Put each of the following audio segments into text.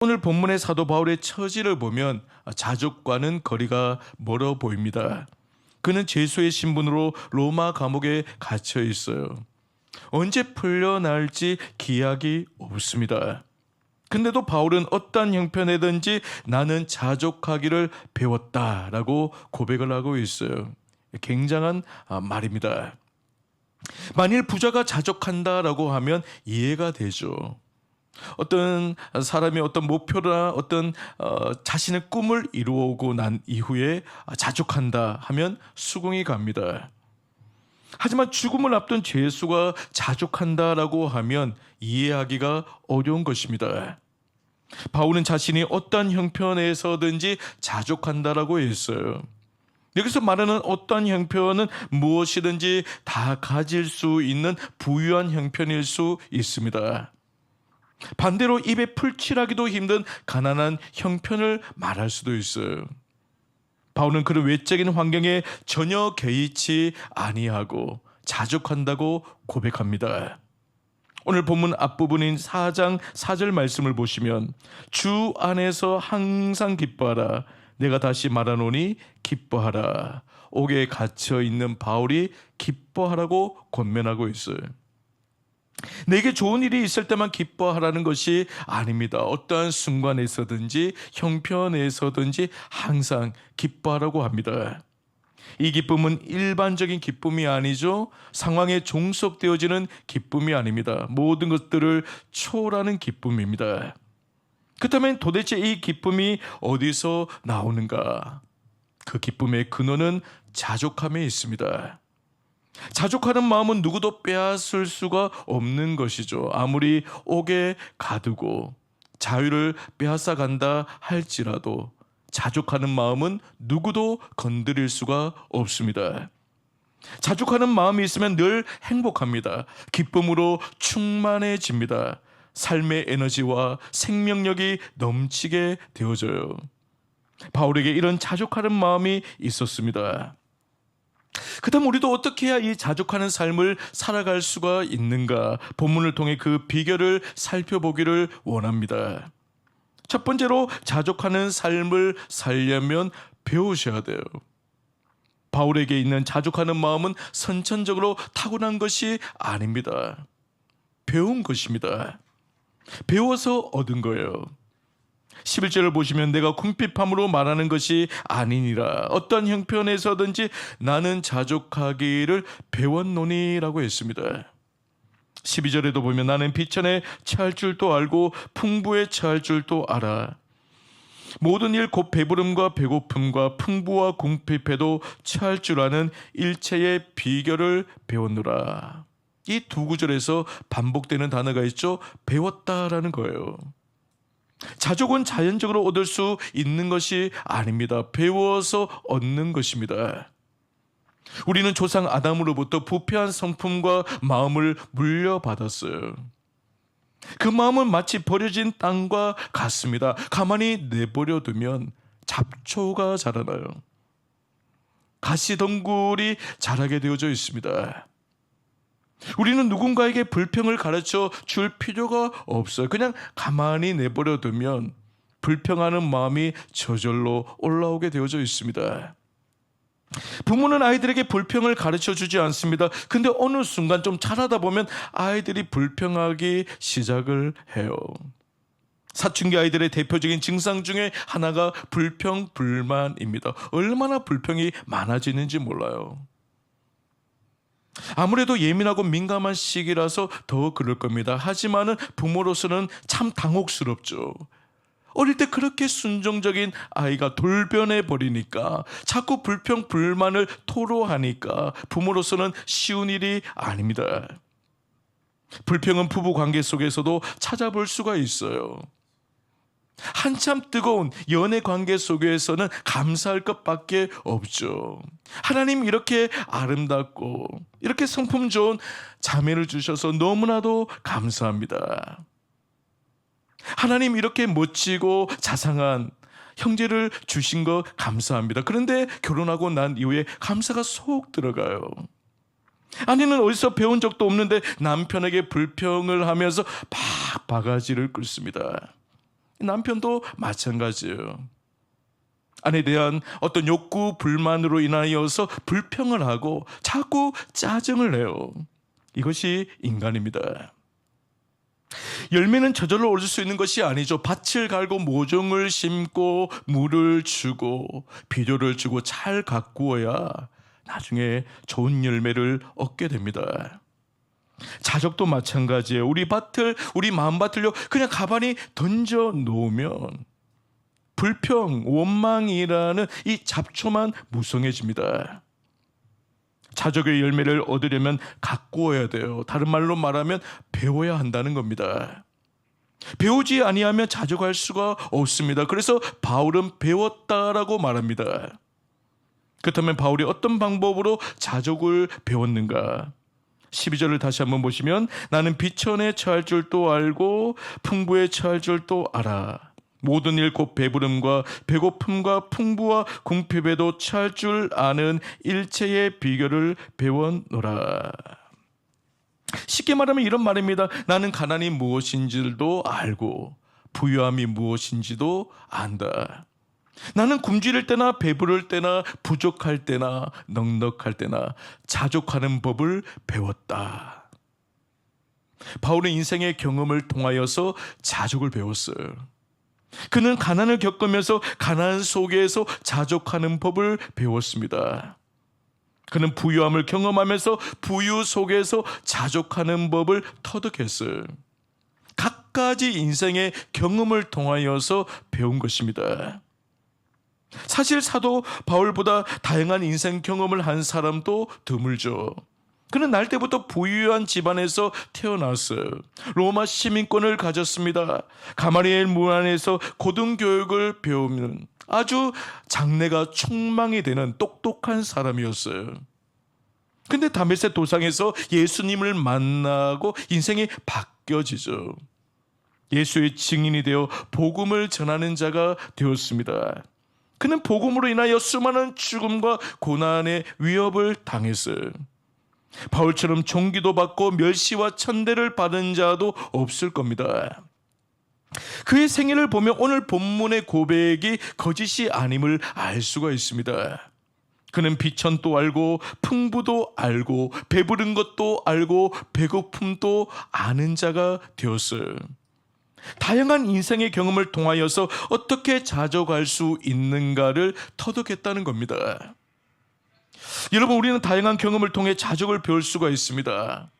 오늘 본문의 사도 바울의 처지를 보면 자족과는 거리가 멀어 보입니다. 그는 죄수의 신분으로 로마 감옥에 갇혀 있어요. 언제 풀려날지 기약이 없습니다. 근데도 바울은 어떤 형편에든지 나는 자족하기를 배웠다라고 고백을 하고 있어요. 굉장한 아, 말입니다. 만일 부자가 자족한다라고 하면 이해가 되죠. 어떤 사람이 어떤 목표나 어떤 어, 자신의 꿈을 이루어오고 난 이후에 자족한다 하면 수긍이 갑니다. 하지만 죽음을 앞둔 죄수가 자족한다라고 하면 이해하기가 어려운 것입니다. 바울은 자신이 어떤 형편에서든지 자족한다라고 했어요. 여기서 말하는 어떤 형편은 무엇이든지 다 가질 수 있는 부유한 형편일 수 있습니다. 반대로 입에 풀칠하기도 힘든 가난한 형편을 말할 수도 있어요. 바울은 그런 외적인 환경에 전혀 개의치 아니하고 자족한다고 고백합니다. 오늘 본문 앞부분인 4장 4절 말씀을 보시면 주 안에서 항상 기뻐하라 내가 다시 말하노니 기뻐하라 옥에 갇혀 있는 바울이 기뻐하라고 권면하고 있어요. 내게 좋은 일이 있을 때만 기뻐하라는 것이 아닙니다. 어떠한 순간에서든지 형편에서든지 항상 기뻐하라고 합니다. 이 기쁨은 일반적인 기쁨이 아니죠. 상황에 종속되어지는 기쁨이 아닙니다. 모든 것들을 초월하는 기쁨입니다. 그렇다면 도대체 이 기쁨이 어디서 나오는가? 그 기쁨의 근원은 자족함에 있습니다. 자족하는 마음은 누구도 빼앗을 수가 없는 것이죠. 아무리 옥에 가두고 자유를 빼앗아 간다 할지라도 자족하는 마음은 누구도 건드릴 수가 없습니다. 자족하는 마음이 있으면 늘 행복합니다. 기쁨으로 충만해집니다. 삶의 에너지와 생명력이 넘치게 되어져요. 바울에게 이런 자족하는 마음이 있었습니다. 그다음 우리도 어떻게 해야 이 자족하는 삶을 살아갈 수가 있는가? 본문을 통해 그 비결을 살펴보기를 원합니다. 첫 번째로 자족하는 삶을 살려면 배우셔야 돼요. 바울에게 있는 자족하는 마음은 선천적으로 타고난 것이 아닙니다. 배운 것입니다. 배워서 얻은 거예요. 11절을 보시면 내가 궁핍함으로 말하는 것이 아니니라 어떤 형편에서든지 나는 자족하기를 배웠노니라고 했습니다. 12절에도 보면 나는 비천에 처할 줄도 알고 풍부에 처할 줄도 알아. 모든 일 곧 배부름과 배고픔과 풍부와 궁핍에도 처할 줄 아는 일체의 비결을 배웠노라. 이 두 구절에서 반복되는 단어가 있죠. 배웠다라는 거예요. 자족은 자연적으로 얻을 수 있는 것이 아닙니다. 배워서 얻는 것입니다. 우리는 조상 아담으로부터 부패한 성품과 마음을 물려받았어요. 그 마음은 마치 버려진 땅과 같습니다. 가만히 내버려 두면 잡초가 자라나요. 가시덩굴이 자라게 되어져 있습니다. 우리는 누군가에게 불평을 가르쳐 줄 필요가 없어요. 그냥 가만히 내버려 두면 불평하는 마음이 저절로 올라오게 되어져 있습니다. 부모는 아이들에게 불평을 가르쳐 주지 않습니다. 근데 어느 순간 좀 자라다 보면 아이들이 불평하기 시작을 해요. 사춘기 아이들의 대표적인 증상 중에 하나가 불평, 불만입니다. 얼마나 불평이 많아지는지 몰라요. 아무래도 예민하고 민감한 시기라서 더 그럴 겁니다. 하지만은 부모로서는 참 당혹스럽죠. 어릴 때 그렇게 순종적인 아이가 돌변해 버리니까 자꾸 불평 불만을 토로하니까 부모로서는 쉬운 일이 아닙니다. 불평은 부부 관계 속에서도 찾아볼 수가 있어요. 한참 뜨거운 연애 관계 속에서는 감사할 것밖에 없죠. 하나님 이렇게 아름답고 이렇게 성품 좋은 자매를 주셔서 너무나도 감사합니다. 하나님 이렇게 멋지고 자상한 형제를 주신 거 감사합니다. 그런데 결혼하고 난 이후에 감사가 속 들어가요. 아니는 어디서 배운 적도 없는데 남편에게 불평을 하면서 막 바가지를 긁습니다. 남편도 마찬가지예요. 아내에 대한 어떤 욕구, 불만으로 인하여서 불평을 하고 자꾸 짜증을 내요. 이것이 인간입니다. 열매는 저절로 얻을 수 있는 것이 아니죠. 밭을 갈고 모종을 심고 물을 주고 비료를 주고 잘 가꾸어야 나중에 좋은 열매를 얻게 됩니다. 자족도 마찬가지예요. 우리 밭을 우리 마음밭을요 그냥 가만히 던져 놓으면 불평, 원망이라는 이 잡초만 무성해집니다. 자족의 열매를 얻으려면 가꾸어야 돼요. 다른 말로 말하면 배워야 한다는 겁니다. 배우지 아니하면 자족할 수가 없습니다. 그래서 바울은 배웠다라고 말합니다. 그렇다면 바울이 어떤 방법으로 자족을 배웠는가? 12절을 다시 한번 보시면 나는 비천에 처할 줄도 알고 풍부에 처할 줄도 알아. 모든 일 곧 배부름과 배고픔과 풍부와 궁핍에도 처할 줄 아는 일체의 비결을 배웠노라. 쉽게 말하면 이런 말입니다. 나는 가난이 무엇인지도 알고 부유함이 무엇인지도 안다. 나는 굶주릴 때나 배부를 때나 부족할 때나 넉넉할 때나 자족하는 법을 배웠다. 바울은 인생의 경험을 통하여서 자족을 배웠어요. 그는 가난을 겪으면서 가난 속에서 자족하는 법을 배웠습니다. 그는 부유함을 경험하면서 부유 속에서 자족하는 법을 터득했어요. 각가지 인생의 경험을 통하여서 배운 것입니다. 사실 사도 바울보다 다양한 인생 경험을 한 사람도 드물죠. 그는 날 때부터 부유한 집안에서 태어났어요. 로마 시민권을 가졌습니다. 가마리엘 문안에서 고등교육을 배우는 아주 장래가 촉망이 되는 똑똑한 사람이었어요. 근데 다메섹 도상에서 예수님을 만나고 인생이 바뀌어지죠. 예수의 증인이 되어 복음을 전하는 자가 되었습니다. 그는 복음으로 인하여 수많은 죽음과 고난의 위협을 당했어요. 바울처럼 종기도 받고 멸시와 천대를 받은 자도 없을 겁니다. 그의 생애를 보면 오늘 본문의 고백이 거짓이 아님을 알 수가 있습니다. 그는 비천도 알고 풍부도 알고 배부른 것도 알고 배고픔도 아는 자가 되었어요. 다양한 인생의 경험을 통하여서 어떻게 자족할 수 있는가를 터득했다는 겁니다. 여러분, 우리는 다양한 경험을 통해 자족을 배울 수가 있습니다.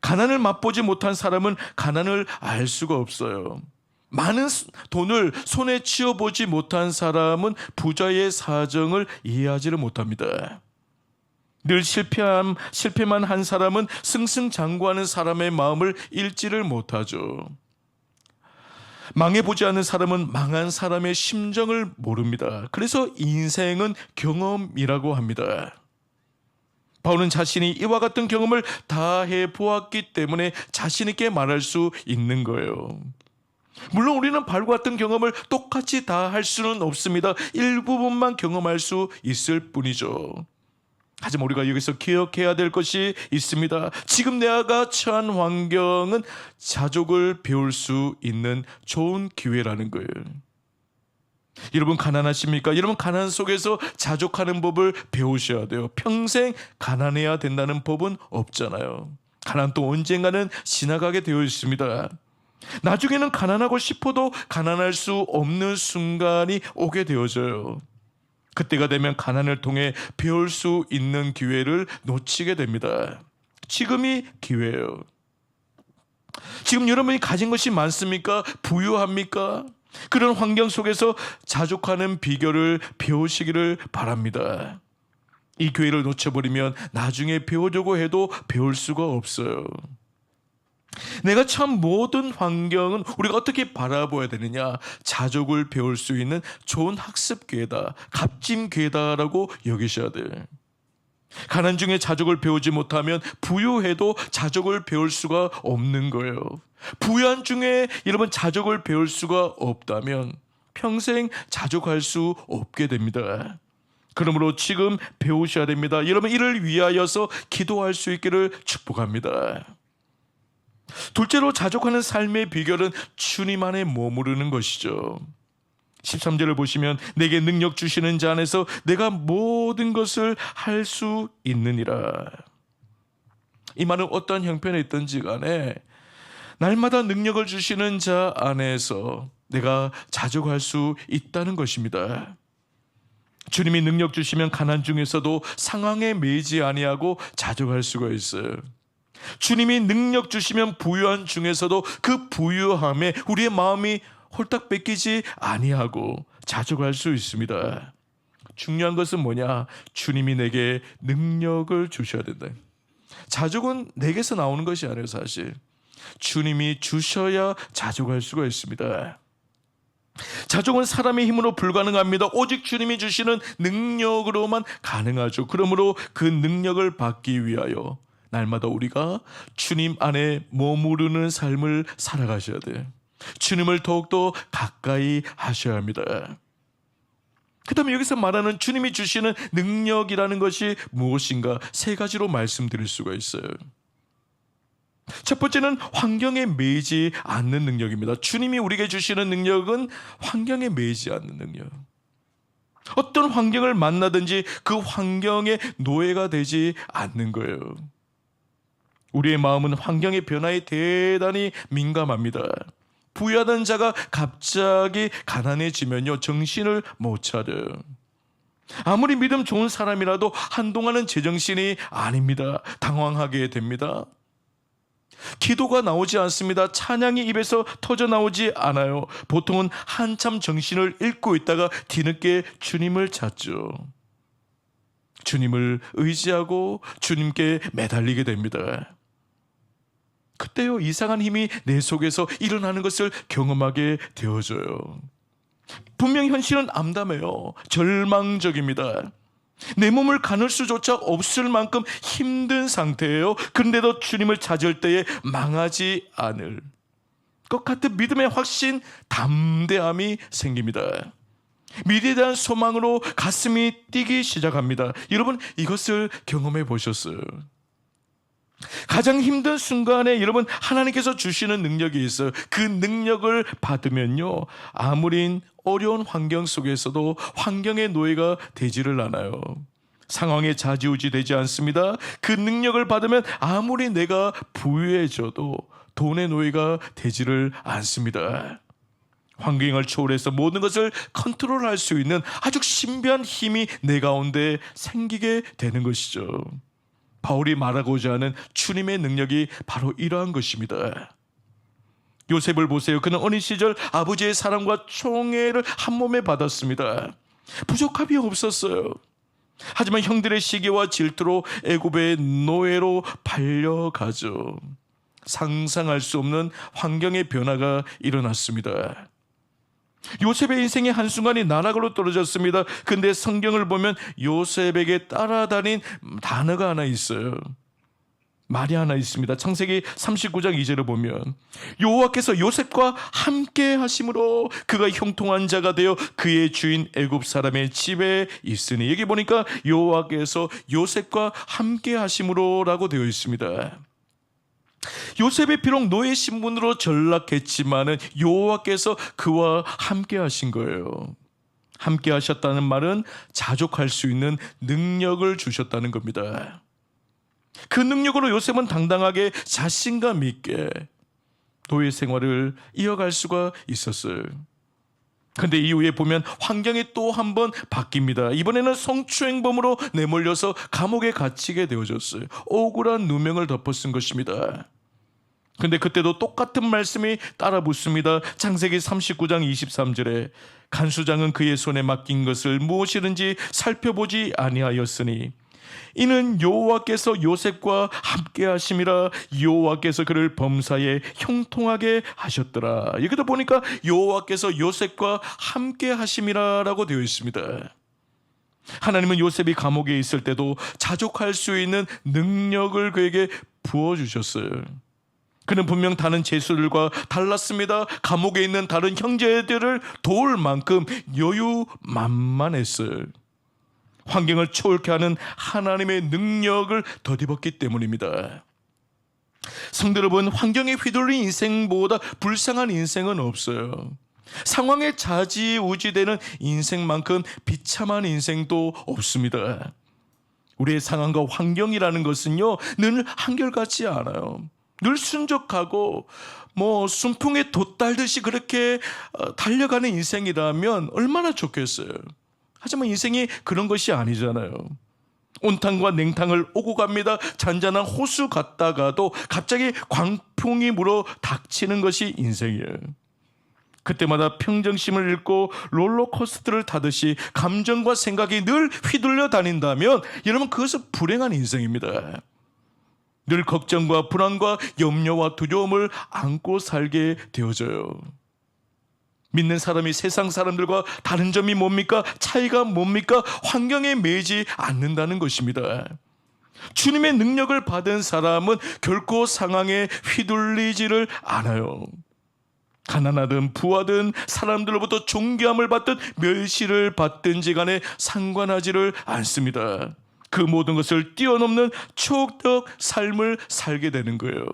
가난을 맛보지 못한 사람은 가난을 알 수가 없어요. 많은 돈을 손에 쥐어보지 못한 사람은 부자의 사정을 이해하지를 못합니다. 늘 실패함, 실패만 한 사람은 승승장구하는 사람의 마음을 읽지를 못하죠. 망해보지 않는 사람은 망한 사람의 심정을 모릅니다. 그래서 인생은 경험이라고 합니다. 바울은 자신이 이와 같은 경험을 다 해 보았기 때문에 자신있게 말할 수 있는 거예요. 물론 우리는 바울과 같은 경험을 똑같이 다 할 수는 없습니다. 일부분만 경험할 수 있을 뿐이죠. 하지만 우리가 여기서 기억해야 될 것이 있습니다. 지금 내가 처한 환경은 자족을 배울 수 있는 좋은 기회라는 거예요. 여러분 가난하십니까? 여러분 가난 속에서 자족하는 법을 배우셔야 돼요. 평생 가난해야 된다는 법은 없잖아요. 가난 또 언젠가는 지나가게 되어 있습니다. 나중에는 가난하고 싶어도 가난할 수 없는 순간이 오게 되어져요. 그때가 되면 가난을 통해 배울 수 있는 기회를 놓치게 됩니다. 지금이 기회예요. 지금 여러분이 가진 것이 많습니까? 부유합니까? 그런 환경 속에서 자족하는 비결을 배우시기를 바랍니다. 이 기회를 놓쳐버리면 나중에 배우려고 해도 배울 수가 없어요. 내가 참 모든 환경은 우리가 어떻게 바라보아야 되느냐? 자족을 배울 수 있는 좋은 학습 기회다 값진 기회다라고 여기셔야 돼. 가난 중에 자족을 배우지 못하면 부유해도 자족을 배울 수가 없는 거예요. 부유한 중에 여러분 자족을 배울 수가 없다면 평생 자족할 수 없게 됩니다. 그러므로 지금 배우셔야 됩니다. 여러분 이를 위하여서 기도할 수 있기를 축복합니다 둘째로 자족하는 삶의 비결은 주님 안에 머무르는 것이죠. 13절을 보시면 내게 능력 주시는 자 안에서 내가 모든 것을 할 수 있느니라. 이 말은 어떤 형편에 있든지 간에 날마다 능력을 주시는 자 안에서 내가 자족할 수 있다는 것입니다. 주님이 능력 주시면 가난 중에서도 상황에 매이지 아니하고 자족할 수가 있어요. 주님이 능력 주시면 부유한 중에서도 그 부유함에 우리의 마음이 홀딱 뺏기지 아니하고 자족할 수 있습니다. 중요한 것은 뭐냐? 주님이 내게 능력을 주셔야 된다. 자족은 내게서 나오는 것이 아니에요, 사실. 주님이 주셔야 자족할 수가 있습니다. 자족은 사람의 힘으로 불가능합니다. 오직 주님이 주시는 능력으로만 가능하죠. 그러므로 그 능력을 받기 위하여 날마다 우리가 주님 안에 머무르는 삶을 살아가셔야 돼요. 주님을 더욱더 가까이 하셔야 합니다. 그 다음에 여기서 말하는 주님이 주시는 능력이라는 것이 무엇인가 세 가지로 말씀드릴 수가 있어요. 첫 번째는 환경에 매이지 않는 능력입니다. 주님이 우리에게 주시는 능력은 환경에 매이지 않는 능력. 어떤 환경을 만나든지 그 환경의 노예가 되지 않는 거예요. 우리의 마음은 환경의 변화에 대단히 민감합니다. 부유하던 자가 갑자기 가난해지면요, 정신을 못 차려요. 아무리 믿음 좋은 사람이라도 한동안은 제정신이 아닙니다. 당황하게 됩니다. 기도가 나오지 않습니다. 찬양이 입에서 터져 나오지 않아요. 보통은 한참 정신을 잃고 있다가 뒤늦게 주님을 찾죠. 주님을 의지하고 주님께 매달리게 됩니다. 그때요, 이상한 힘이 내 속에서 일어나는 것을 경험하게 되어져요. 분명 현실은 암담해요. 절망적입니다. 내 몸을 가눌 수조차 없을 만큼 힘든 상태예요. 그런데도 주님을 찾을 때에 망하지 않을 것 같은 믿음의 확신, 담대함이 생깁니다. 미래에 대한 소망으로 가슴이 뛰기 시작합니다. 여러분 이것을 경험해 보셨어요. 가장 힘든 순간에 여러분 하나님께서 주시는 능력이 있어요. 그 능력을 받으면요. 아무리 어려운 환경 속에서도 환경의 노예가 되지를 않아요. 상황에 좌지우지 되지 않습니다. 그 능력을 받으면 아무리 내가 부유해져도 돈의 노예가 되지를 않습니다. 환경을 초월해서 모든 것을 컨트롤할 수 있는 아주 신비한 힘이 내 가운데 생기게 되는 것이죠. 바울이 말하고자 하는 주님의 능력이 바로 이러한 것입니다. 요셉을 보세요. 그는 어린 시절 아버지의 사랑과 총애를 한 몸에 받았습니다. 부족함이 없었어요. 하지만 형들의 시기와 질투로 애굽의 노예로 팔려가죠. 상상할 수 없는 환경의 변화가 일어났습니다. 요셉의 인생의 한순간이 나락으로 떨어졌습니다. 근데 성경을 보면 요셉에게 따라다닌 단어가 하나 있어요. 말이 하나 있습니다. 창세기 39장 2절을 보면 여호와께서 요셉과 함께 하심으로 그가 형통한 자가 되어 그의 주인 애굽 사람의 집에 있으니 여기 보니까 여호와께서 요셉과 함께 하심으로라고 되어 있습니다. 요셉이 비록 노예 신분으로 전락했지만은 여호와께서 그와 함께 하신 거예요. 함께 하셨다는 말은 자족할 수 있는 능력을 주셨다는 겁니다. 그 능력으로 요셉은 당당하게 자신감 있게 노예 생활을 이어갈 수가 있었어요. 근데 이후에 보면 환경이 또 한 번 바뀝니다. 이번에는 성추행범으로 내몰려서 감옥에 갇히게 되어졌어요. 억울한 누명을 덮어쓴 것입니다. 근데 그때도 똑같은 말씀이 따라 붙습니다. 창세기 39장 23절에 간수장은 그의 손에 맡긴 것을 무엇이든지 살펴보지 아니하였으니 이는 여호와께서 요셉과 함께 하심이라 여호와께서 그를 범사에 형통하게 하셨더라. 여기도 보니까 여호와께서 요셉과 함께 하심이라라고 되어 있습니다. 하나님은 요셉이 감옥에 있을 때도 자족할 수 있는 능력을 그에게 부어 주셨어요. 그는 분명 다른 제수들과 달랐습니다. 감옥에 있는 다른 형제들을 도울 만큼 여유만만했어요. 환경을 초월케 하는 하나님의 능력을 덧입었기 때문입니다. 성도 여러분, 환경에 휘둘린 인생보다 불쌍한 인생은 없어요. 상황에 좌지우지되는 인생만큼 비참한 인생도 없습니다. 우리의 상황과 환경이라는 것은요, 늘 한결같지 않아요. 늘 순적하고, 뭐, 순풍에 돛달듯이 그렇게 어, 달려가는 인생이라면 얼마나 좋겠어요. 하지만 인생이 그런 것이 아니잖아요. 온탕과 냉탕을 오고 갑니다. 잔잔한 호수 갔다가도 갑자기 광풍이 물어 닥치는 것이 인생이에요. 그때마다 평정심을 잃고 롤러코스터를 타듯이 감정과 생각이 늘 휘둘려 다닌다면 여러분 그것은 불행한 인생입니다. 늘 걱정과 불안과 염려와 두려움을 안고 살게 되어져요. 믿는 사람이 세상 사람들과 다른 점이 뭡니까? 차이가 뭡니까? 환경에 매지 않는다는 것입니다. 주님의 능력을 받은 사람은 결코 상황에 휘둘리지를 않아요. 가난하든 부하든 사람들로부터 존경함을 받든 멸시를 받든지 간에 상관하지를 않습니다. 그 모든 것을 뛰어넘는 초옥적 삶을 살게 되는 거예요.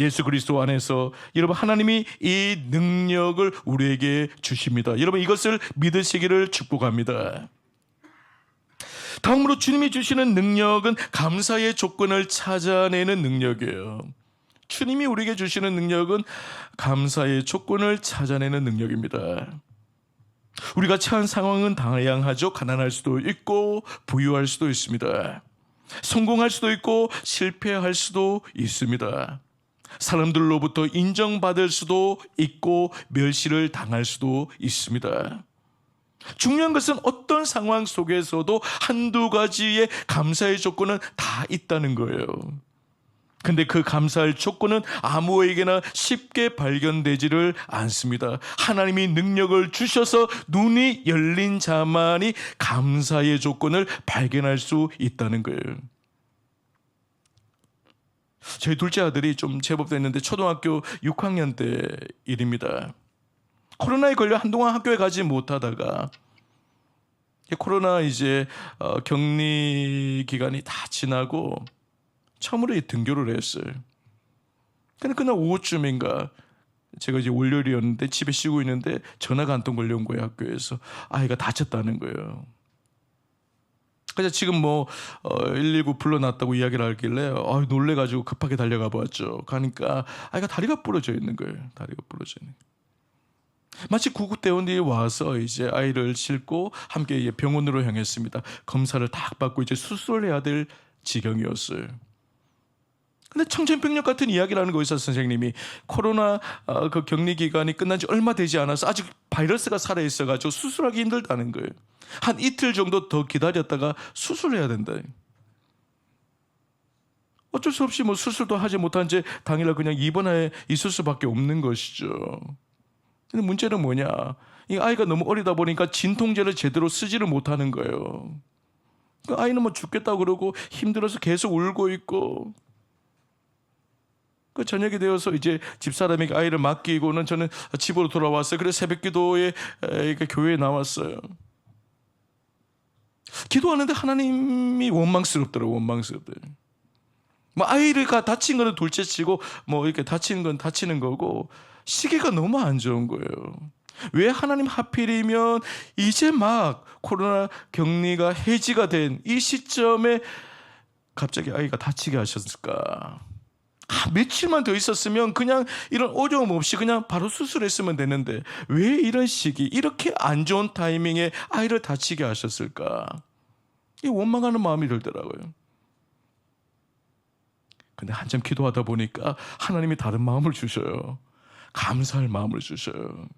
예수 그리스도 안에서 여러분 하나님이 이 능력을 우리에게 주십니다. 여러분 이것을 믿으시기를 축복합니다. 다음으로 주님이 주시는 능력은 감사의 조건을 찾아내는 능력이에요. 주님이 우리에게 주시는 능력은 감사의 조건을 찾아내는 능력입니다. 우리가 처한 상황은 다양하죠. 가난할 수도 있고 부유할 수도 있습니다. 성공할 수도 있고 실패할 수도 있습니다. 사람들로부터 인정받을 수도 있고 멸시를 당할 수도 있습니다. 중요한 것은 어떤 상황 속에서도 한두 가지의 감사의 조건은 다 있다는 거예요. 근데 그 감사할 조건은 아무에게나 쉽게 발견되지를 않습니다. 하나님이 능력을 주셔서 눈이 열린 자만이 감사의 조건을 발견할 수 있다는 거예요. 저희 둘째 아들이 좀 제법 됐는데 초등학교 6학년 때 일입니다. 코로나에 걸려 한동안 학교에 가지 못하다가 코로나 이제 어, 격리 기간이 다 지나고 이 등교를 했어요. 근데 그날 오후쯤인가 제가 이제 월요일이었는데 집에 쉬고 있는데 전화가 한 통 걸려온 거예요 학교에서 아이가 다쳤다는 거예요. 그래서 지금 뭐 어, 119 불러놨다고 이야기를 하길래 아, 놀래가지고 급하게 달려가 보았죠. 가니까 아이가 다리가 부러져 있는 거예요. 다리가 부러져 있는. 마치 구급대원들이 와서 이제 아이를 싣고 함께 병원으로 향했습니다. 검사를 딱 받고 이제 수술을 해야 될 지경이었어요. 근데 청천벽력 같은 이야기를 하는 거의사 선생님이 코로나 어, 그 격리 기간이 끝난 지 얼마 되지 않아서 아직 바이러스가 살아 있어 가지고 수술하기 힘들다는 거예요. 한 이틀 정도 더 기다렸다가 수술해야 된다. 어쩔 수 없이 뭐 수술도 하지 못한 채 당일날 그냥 입원해 있을 수밖에 없는 것이죠. 근데 문제는 뭐냐? 이 아이가 너무 어리다 보니까 진통제를 제대로 쓰지를 못하는 거예요. 그 아이는 뭐 죽겠다고 그러고 힘들어서 계속 울고 있고 그 저녁이 되어서 이제 집사람에게 아이를 맡기고는 저는 집으로 돌아왔어요. 그래서 새벽 기도에 에, 교회에 나왔어요. 기도하는데 하나님이 원망스럽더라고요. 원망스럽더라고요. 뭐 아이가 다친 거는 둘째치고 뭐 이렇게 다치는 건 다치는 거고 시기가 너무 안 좋은 거예요. 왜 하나님 하필이면 이제 막 코로나 격리가 해지가 된 이 시점에 갑자기 아이가 다치게 하셨을까? 아, 며칠만 더 있었으면 그냥 이런 어려움 없이 그냥 바로 수술했으면 되는데 왜 이런 시기 이렇게 안 좋은 타이밍에 아이를 다치게 하셨을까? 이 원망하는 마음이 들더라고요. 근데 한참 기도하다 보니까 하나님이 다른 마음을 주셔요. 감사할 마음을 주셔요.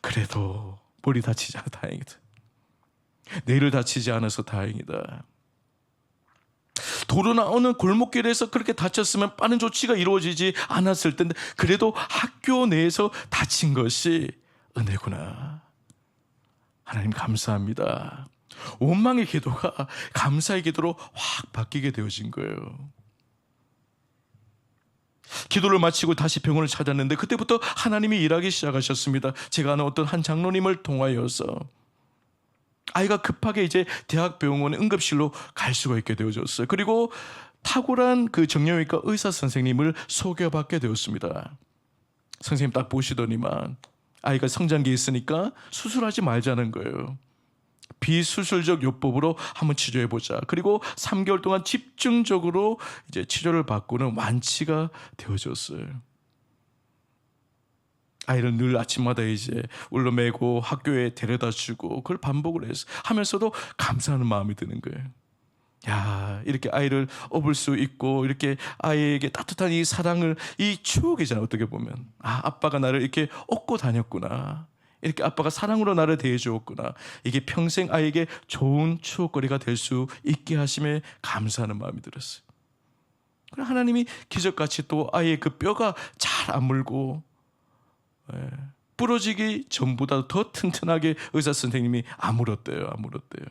그래도 머리 다치지 않아 다행이다. 뇌를 다치지 않아서 다행이다. 도로나 어느 골목길에서 그렇게 다쳤으면 빠른 조치가 이루어지지 않았을 텐데 그래도 학교 내에서 다친 것이 은혜구나. 하나님 감사합니다. 원망의 기도가 감사의 기도로 확 바뀌게 되어진 거예요. 기도를 마치고 다시 병원을 찾았는데 그때부터 하나님이 일하기 시작하셨습니다. 제가 아는 어떤 한 장로님을 통하여서 아이가 급하게 이제 대학병원의 응급실로 갈 수가 있게 되어졌어요. 그리고 탁월한 그 정형외과 의사 선생님을 소개받게 되었습니다. 선생님 딱 보시더니만 아이가 성장기 있으니까 수술하지 말자는 거예요. 비수술적 요법으로 한번 치료해 보자. 그리고 3개월 동안 집중적으로 이제 치료를 받고는 완치가 되어졌어요. 아이를 늘 아침마다 이제 울러매고 학교에 데려다 주고 그걸 반복을 해서 하면서도 감사하는 마음이 드는 거예요. 야, 이렇게 아이를 업을 수 있고 이렇게 아이에게 따뜻한 이 사랑을 이 추억이잖아요. 어떻게 보면. 아, 아빠가 나를 이렇게 업고 다녔구나. 이렇게 아빠가 사랑으로 나를 대해 주었구나. 이게 평생 아이에게 좋은 추억거리가 될 수 있게 하심에 감사하는 마음이 들었어요. 하나님이 기적같이 또 아이의 그 뼈가 잘 아물고 예, 부러지기 전보다 더 튼튼하게 의사 선생님이 아물었대요. 아물었대요.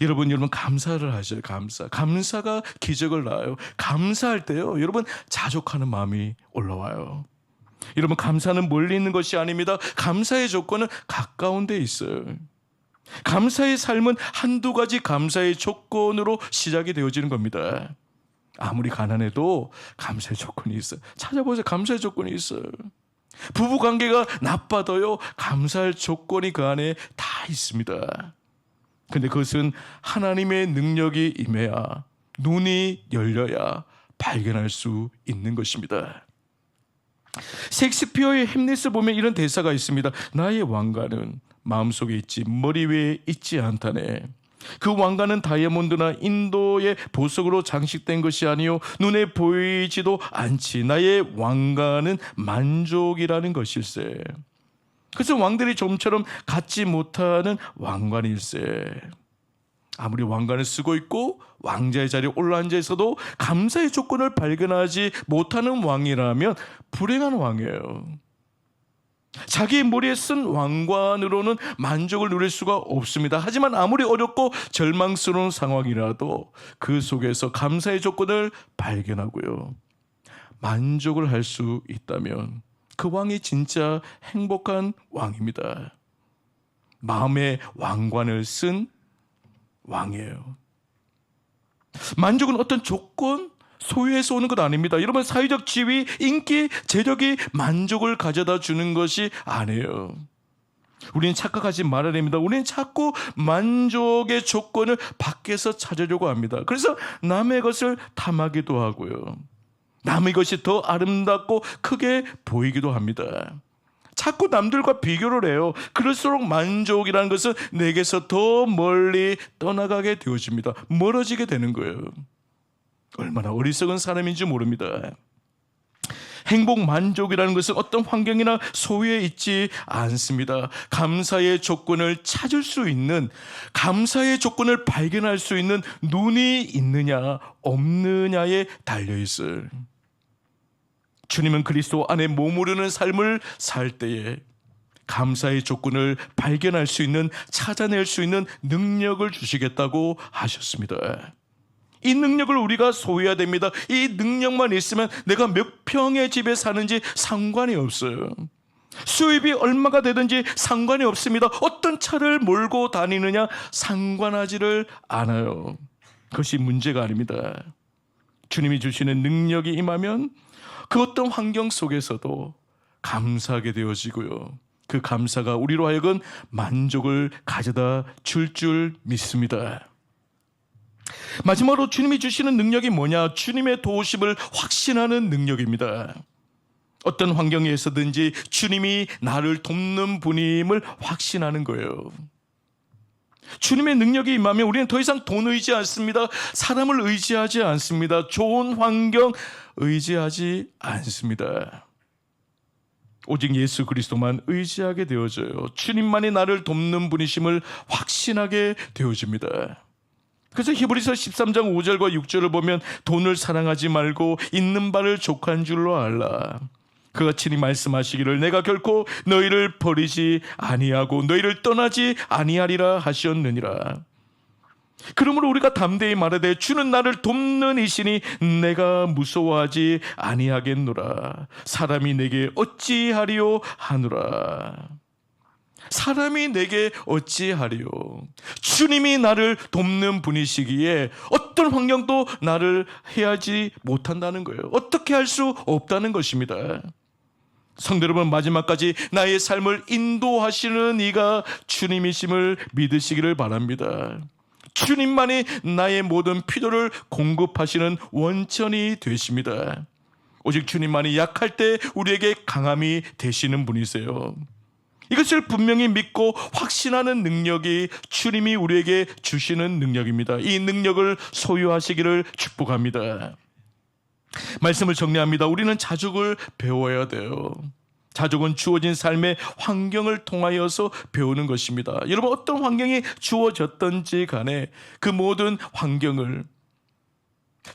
여러분, 여러분 감사를 하셔요. 감사. 감사가 기적을 낳아요. 감사할 때요. 여러분 자족하는 마음이 올라와요. 여러분 감사는 멀리 있는 것이 아닙니다. 감사의 조건은 가까운 데 있어요. 감사의 삶은 한두 가지 감사의 조건으로 시작이 되어지는 겁니다. 아무리 가난해도 감사의 조건이 있어요. 찾아보세요. 감사의 조건이 있어요. 부부 관계가 나빠도요. 감사할 조건이 그 안에 다 있습니다. 근데 그것은 하나님의 능력이 임해야 눈이 열려야 발견할 수 있는 것입니다. 셰익스피어의 햄릿을 보면 이런 대사가 있습니다. 나의 왕가는 마음속에 있지 머리 위에 있지 않다네. 그 왕가는 다이아몬드나 인도의 보석으로 장식된 것이 아니요 눈에 보이지도 않지. 나의 왕가는 만족이라는 것일세. 그래서 왕들이 좀처럼 갖지 못하는 왕관일세. 아무리 왕관을 쓰고 있고 왕자의 자리에 올라앉아 있어도 감사의 조건을 발견하지 못하는 왕이라면 불행한 왕이에요. 자기 머리에 쓴 왕관으로는 만족을 누릴 수가 없습니다. 하지만 아무리 어렵고 절망스러운 상황이라도 그 속에서 감사의 조건을 발견하고요. 만족을 할 수 있다면 그 왕이 진짜 행복한 왕입니다. 마음의 왕관을 쓴 왕이에요. 만족은 어떤 조건, 소유에서 오는 것 아닙니다. 여러분 사회적 지위, 인기, 재력이 만족을 가져다 주는 것이 아니에요. 우리는 착각하지 말아야 됩니다. 우리는 자꾸 만족의 조건을 밖에서 찾으려고 합니다. 그래서 남의 것을 탐하기도 하고요. 남의 것이 더 아름답고 크게 보이기도 합니다. 자꾸 남들과 비교를 해요. 그럴수록 만족이라는 것은 내게서 더 멀리 떠나가게 되어집니다. 멀어지게 되는 거예요. 얼마나 어리석은 사람인지 모릅니다. 행복 만족이라는 것은 어떤 환경이나 소유에 있지 않습니다. 감사의 조건을 찾을 수 있는, 감사의 조건을 발견할 수 있는 눈이 있느냐, 없느냐에 달려 있어요. 주님은 그리스도 안에 머무르는 삶을 살 때에 감사의 조건을 발견할 수 있는, 찾아낼 수 있는 능력을 주시겠다고 하셨습니다. 이 능력을 우리가 소유해야 됩니다. 이 능력만 있으면 내가 몇 평의 집에 사는지 상관이 없어요. 수입이 얼마가 되든지 상관이 없습니다. 어떤 차를 몰고 다니느냐 상관하지를 않아요. 그것이 문제가 아닙니다. 주님이 주시는 능력이 임하면 그 어떤 환경 속에서도 감사하게 되어지고요. 그 감사가 우리로 하여금 만족을 가져다 줄줄 믿습니다. 마지막으로 주님이 주시는 능력이 뭐냐? 주님의 도우심을 확신하는 능력입니다. 어떤 환경에서든지 주님이 나를 돕는 분임을 확신하는 거예요. 주님의 능력이 임하면 우리는 더 이상 돈 의지 않습니다. 사람을 의지하지 않습니다. 좋은 환경 의지하지 않습니다. 오직 예수 그리스도만 의지하게 되어져요. 주님만이 나를 돕는 분이심을 확신하게 되어집니다. 그래서 히브리서 13장 5절과 6절을 보면 돈을 사랑하지 말고 있는 바를 족한 줄로 알라. 그가 친히 말씀하시기를 내가 결코 너희를 버리지 아니하고 너희를 떠나지 아니하리라 하셨느니라. 그러므로 우리가 담대히 말하되 주는 나를 돕는 이시니 내가 무서워하지 아니하겠노라. 사람이 내게 어찌하리요 하노라. 사람이 내게 어찌하리요? 주님이 나를 돕는 분이시기에 어떤 환경도 나를 해하지 못한다는 거예요. 어떻게 할 수 없다는 것입니다. 성도 여러분 마지막까지 나의 삶을 인도하시는 이가 주님이심을 믿으시기를 바랍니다. 주님만이 나의 모든 필요를 공급하시는 원천이 되십니다. 오직 주님만이 약할 때 우리에게 강함이 되시는 분이세요. 이것을 분명히 믿고 확신하는 능력이 주님이 우리에게 주시는 능력입니다. 이 능력을 소유하시기를 축복합니다. 말씀을 정리합니다. 우리는 자족을 배워야 돼요. 자족은 주어진 삶의 환경을 통하여서 배우는 것입니다. 여러분 어떤 환경이 주어졌던지 간에 그 모든 환경을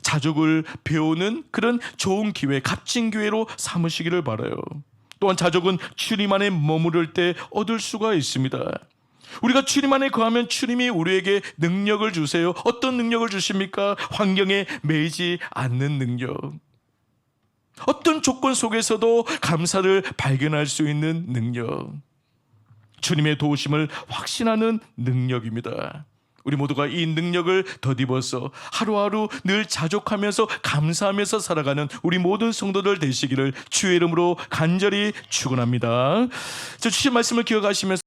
자족을 배우는 그런 좋은 기회, 값진 기회로 삼으시기를 바라요. 또한 자족은 주님 안에 머무를 때 얻을 수가 있습니다. 우리가 주님 안에 거하면 주님이 우리에게 능력을 주세요. 어떤 능력을 주십니까? 환경에 매이지 않는 능력. 어떤 조건 속에서도 감사를 발견할 수 있는 능력. 주님의 도우심을 확신하는 능력입니다. 우리 모두가 이 능력을 덧입어서 하루하루 늘 자족하면서 감사하면서 살아가는 우리 모든 성도들 되시기를 주의 이름으로 간절히 축원합니다. 저 주신 말씀을 기억하시면서